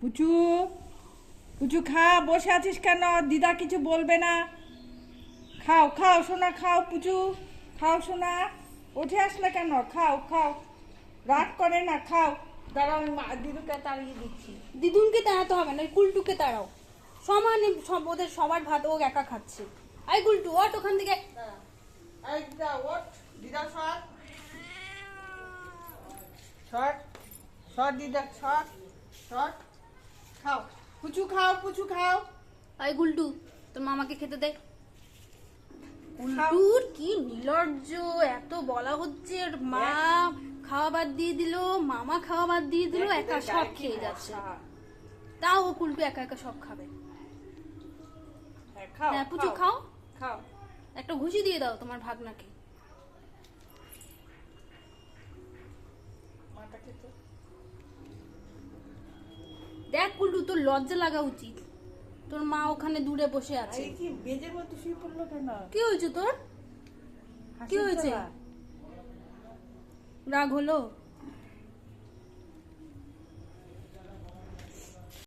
পুচু পুচু খা বসে আছিস কেন? দিদা কিছু বলবে না। খাও খাও সোনা খাও পুচু। খাও সোনা। উঠে আসলে কেন? খাও খাও। রাগ করে না খাও। দাঁড়াও আমি দিদুকে তাড়িয়ে দিচ্ছি। দিদুনকে তাড়াতে হবে না কুলটুকে তাড়াও। সমানে সব ওদের সবার ভাত ও একা খাচ্ছে। আই কুলটু ওট ওখান থেকে। এই দিদা ওঠ। দিদা সর। সর। সর দিদা সর। সর। খাও। পুচু খাও পুচু খাও। আই গুলটু তোর মামাকে খেতে দে। কুলটুর কি নির্লজ্জ এত বলা হচ্ছে। মা খাওয়া বাদ দিয়ে দিল মামা খাওয়া বাদ দিয়ে দিল একা সব খেয়ে যাচ্ছে। তাও ও কুলটু একা একা সব খাবে। হ্যাঁ, পুচু খাও। খাও। একটা ঘুষি দিয়ে দাও তোমার ভাগনাকে। মাটা খেতে। দেখ কুল্লু তোর লজ্জা লাগা উচিত। তোর মা ওখানে দূরে বসে আছে। কি বেজের মতো শুয়ে পড়ল কেন? কি হয়েছে তোর? কি হয়েছে? রাগ হলো?